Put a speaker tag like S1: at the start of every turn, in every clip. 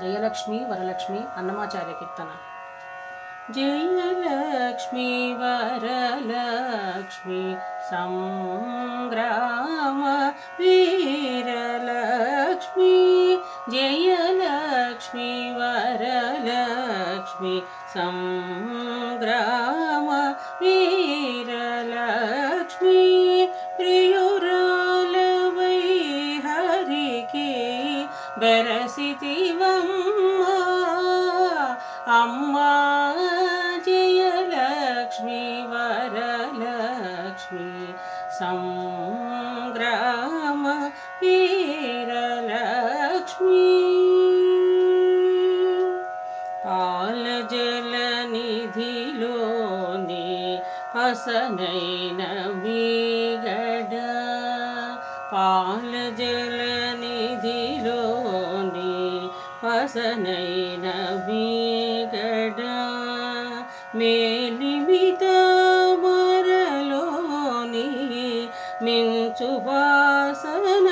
S1: జయలక్ష్మి వరలక్ష్మి అన్నమాచార్య కీర్తన. జయలక్ష్మి వరలక్ష్మి సంగ్రామ వీరలక్ష్మి. జయలక్ష్మి వరలక్ష్మి సంగ్రామ వీరలక్ష్మి. रसि अम्मा जयलक्ष्मी वरलक्ष्मी। सङ्ग्राम वीरलक्ष्मी। पालजलनिधिलोनि पसनैन विगड पालजल పసనైన మీగడ మేలిమిత మరలోని మించు వాసన.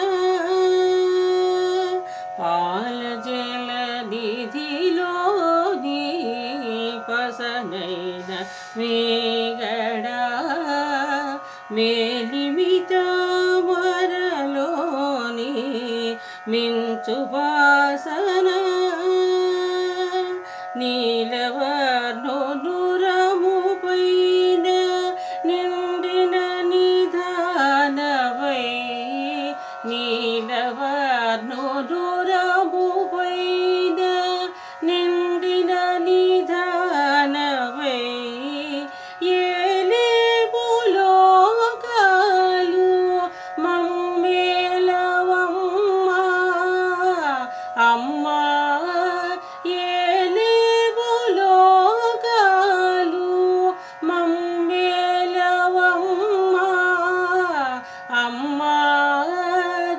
S1: పాల జల నిధిలోని పసనైన మేగడ మేలిమిత మరలోని మించు వాసన.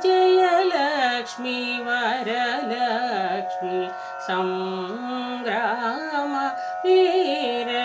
S1: जयलक्ष्मी वरलक्ष्मी सङ्ग्राम वीरलक्ष्मी